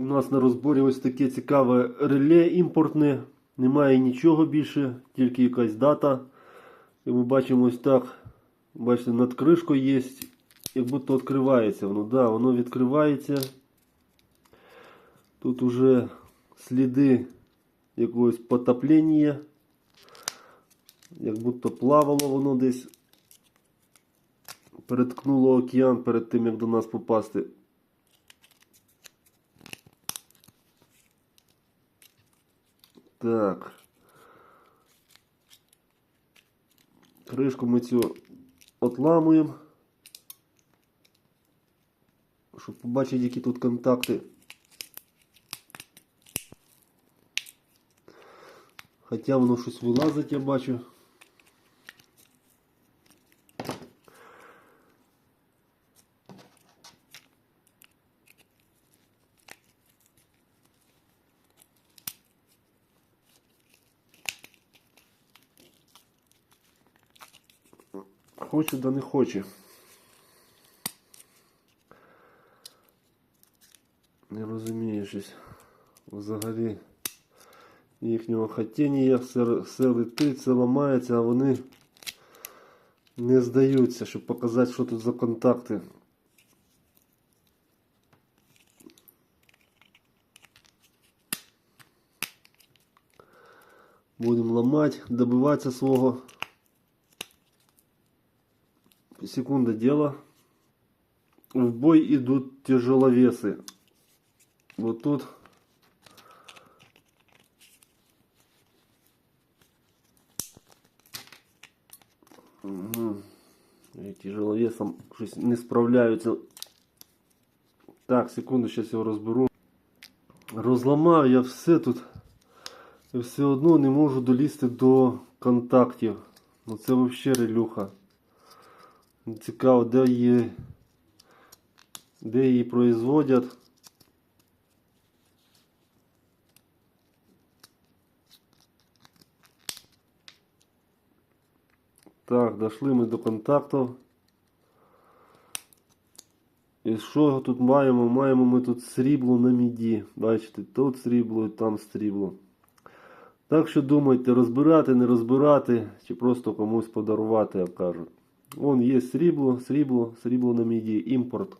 У нас на розборі ось таке цікаве реле імпортне. Немає нічого більше, тільки якась дата. І ми бачимо ось так. Бачите, над кришкою є. Як будто відкривається воно. Да, воно відкривається. Тут уже сліди якогось потоплення. Як будто плавало воно десь. Переткнуло океан перед тим, як до нас попасти. Так. Кришку ми цю отламуємо. Щоб побачити, які тут контакти. Хоча воно щось вилазить, я бачу. Хочу, да не хоче. Не розумію щось взагалі їхнього хотіння, все, все летить, все ламається, а вони не здаються, щоб показати, що тут за контакти. Будемо ламати, добиватися свого. Секунда дела. В бой идут тяжеловесы. Вот тут. Угу. И тяжеловесом щось не справляються. Так, секунду, зараз його розберу. Розламав я все тут. І все одно не можу долізти до контактів. Ну це взагалі релюха. Цікаво, де її, де її производять. Так, дошли ми до контакту. І що тут маємо? Маємо ми тут срібло на міді. Бачите, тут срібло і там срібло. Так що думайте, розбирати, не розбирати, чи просто комусь подарувати, як кажуть. Вон є срібло, срібло, срібло на міді, імпорт.